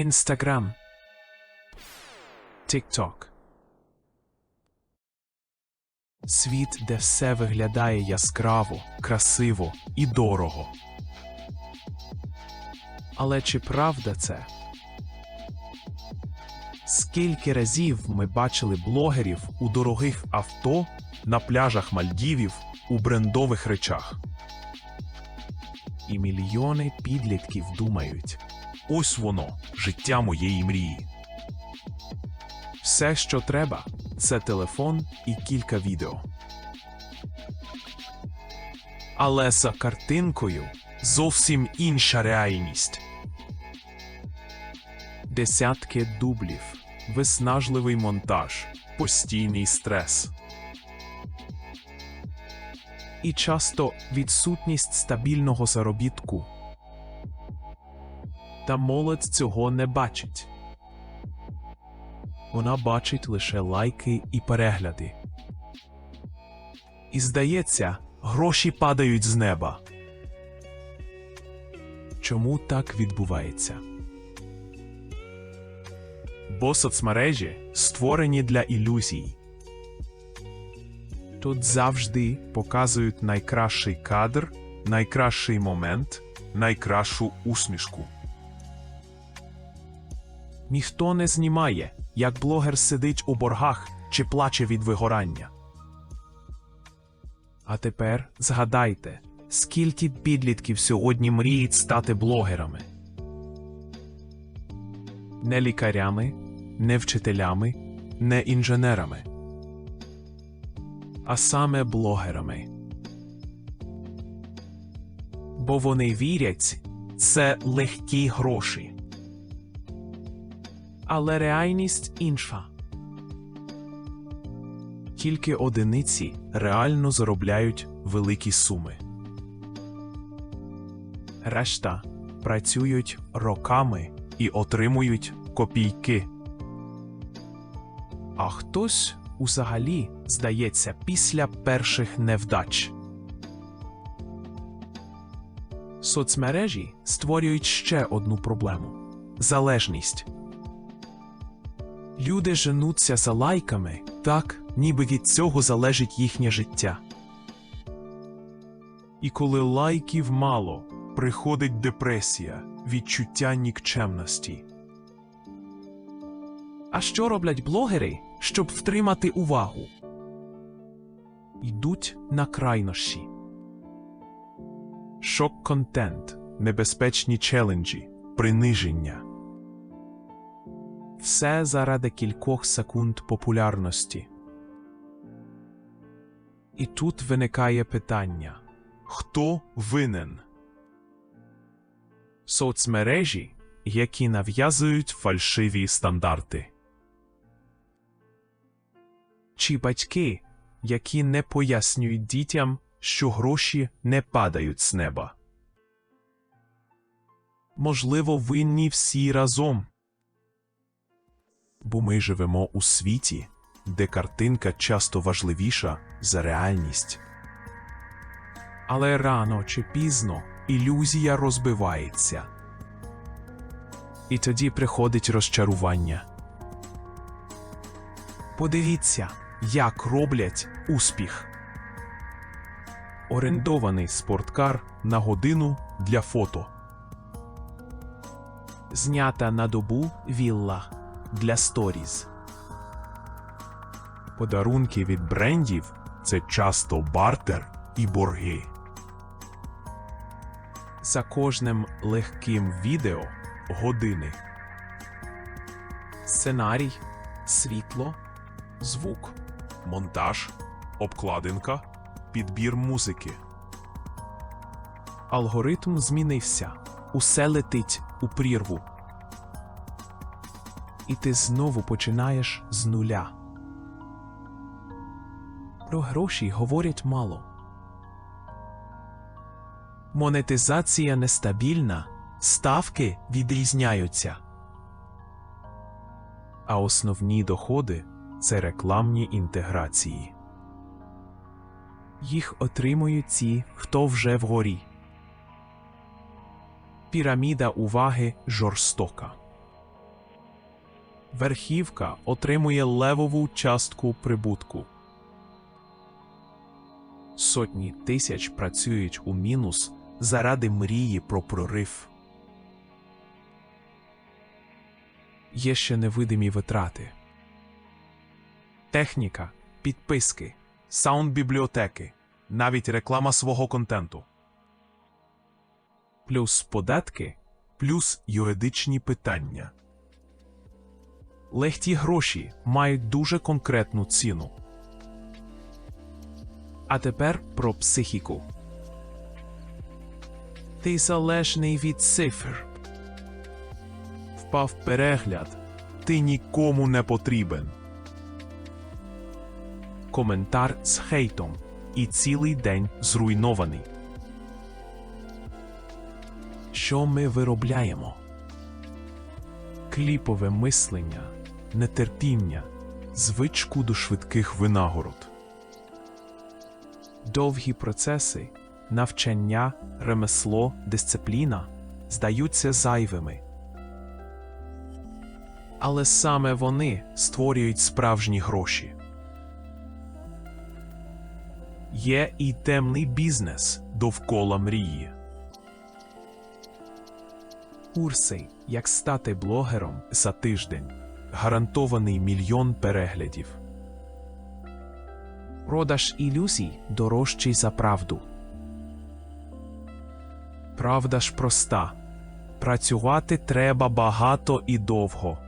Instagram, TikTok. Світ, де все виглядає яскраво, красиво і дорого. Але чи правда це? Скільки разів ми бачили блогерів у дорогих авто на пляжах Мальдівів у брендових речах? І мільйони підлітків думають: ось воно, життя моєї мрії. Все, що треба, це телефон і кілька відео. Але за картинкою зовсім інша реальність. Десятки дублів, виснажливий монтаж, постійний стрес. І часто відсутність стабільного заробітку. Та молодь цього не бачить. Вона бачить лише лайки і перегляди. І здається, гроші падають з неба. Чому так відбувається? Бо соцмережі створені для ілюзій. Тут завжди показують найкращий кадр, найкращий момент, найкращу усмішку. Ніхто не знімає, як блогер сидить у боргах чи плаче від вигорання. А тепер згадайте, скільки підлітків сьогодні мріють стати блогерами. Не лікарями, не вчителями, не інженерами, а саме блогерами. Бо вони вірять, це легкі гроші. Але реальність інша. Тільки одиниці реально заробляють великі суми. Решта працюють роками і отримують копійки. А хтось узагалі здається після перших невдач. Соцмережі створюють ще одну проблему залежність. Люди женуться за лайками так, ніби від цього залежить їхнє життя. І коли лайків мало, приходить депресія, відчуття нікчемності. А що роблять блогери, щоб втримати увагу? Йдуть на крайнощі. Шок-контент, небезпечні челенджі, приниження. Все заради кількох секунд популярності. І тут виникає питання: хто винен? Соцмережі, які нав'язують фальшиві стандарти. Чи батьки, які не пояснюють дітям, що гроші не падають з неба? Можливо, винні всі разом. Бо ми живемо у світі, де картинка часто важливіша за реальність. Але рано чи пізно ілюзія розбивається. І тоді приходить розчарування. Подивіться, як роблять успіх. Орендований спорткар на годину для фото. Знята на добу вілла для сторіз. Подарунки від брендів це часто бартер і борги. За кожним легким відео години. Сценарій, світло, звук, монтаж, обкладинка, підбір музики. Алгоритм змінився. Усе летить у прірву. І ти знову починаєш з нуля. Про гроші говорять мало. Монетизація нестабільна, ставки відрізняються. А основні доходи це рекламні інтеграції. Їх отримують ті, хто вже вгорі. Піраміда уваги жорстока. Верхівка отримує левову частку прибутку. Сотні тисяч працюють у мінус заради мрії про прорив. Є ще невидимі витрати. Техніка, підписки, саунд-бібліотеки, навіть реклама свого контенту. Плюс податки, плюс юридичні питання. Легкі гроші мають дуже конкретну ціну. А тепер про психіку. Ти залежний від цифр. Впав перегляд. Ти нікому не потрібен. Коментар з хейтом. І цілий день зруйнований. Що ми виробляємо? Кліпове мислення, нетерпіння, звичку до швидких винагород. Довгі процеси, навчання, ремесло, дисципліна здаються зайвими. Але саме вони створюють справжні гроші. Є і темний бізнес довкола мрії. Курси, як стати блогером за тиждень. Гарантований мільйон переглядів. Продаж ілюзій дорожчий за правду. Правда ж проста. Працювати треба багато і довго.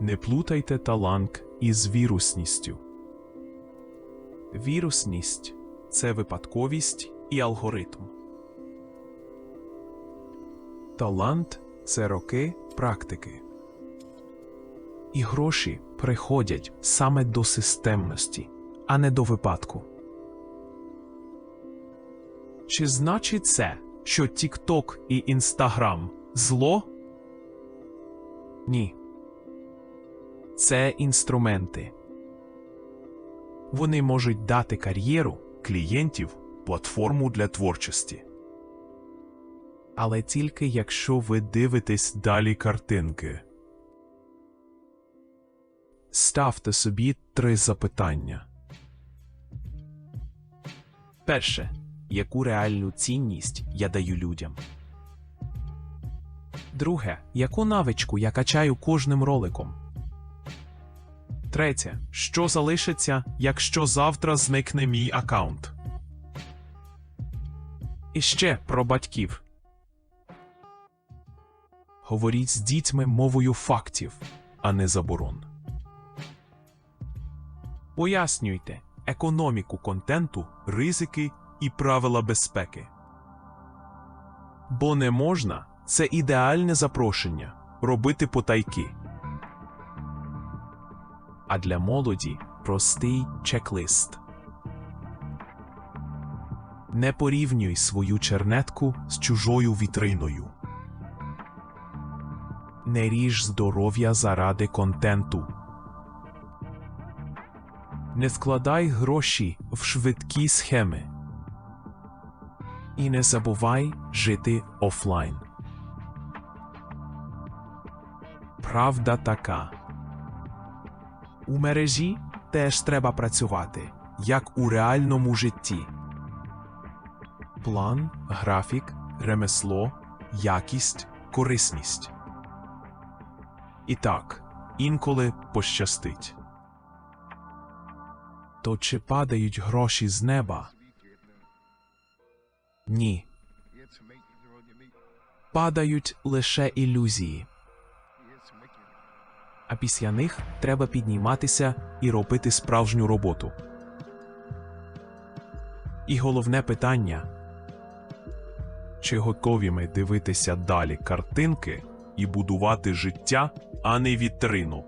Не плутайте талант із вірусністю. Вірусність це випадковість і алгоритм. Талант це роки практики. І гроші приходять саме до системності, а не до випадку. Чи значить це, що TikTok і Instagram зло? Ні. Це інструменти. Вони можуть дати кар'єру, клієнтів, платформу для творчості. Але тільки якщо ви дивитесь далі картинки. Ставте собі три запитання. Перше. Яку реальну цінність я даю людям? Друге. Яку навичку я качаю кожним роликом? Третє. Що залишиться, якщо завтра зникне мій аккаунт? І ще про батьків. Говоріть з дітьми мовою фактів, а не заборон. Пояснюйте економіку контенту, ризики і правила безпеки. Бо не можна це ідеальне запрошення робити потайки. А для молоді простий чек-лист. Не порівнюй свою чернетку з чужою вітриною. Не ріж здоров'я заради контенту. Не складай гроші в швидкі схеми. І не забувай жити офлайн. Правда така. У мережі теж треба працювати, як у реальному житті. План, графік, ремесло, якість, корисність. І так, інколи пощастить. То чи падають гроші з неба? Ні. Падають лише ілюзії. А після них треба підніматися і робити справжню роботу. І головне питання: чи готові ми дивитися далі картинки і будувати життя, а не вітрину?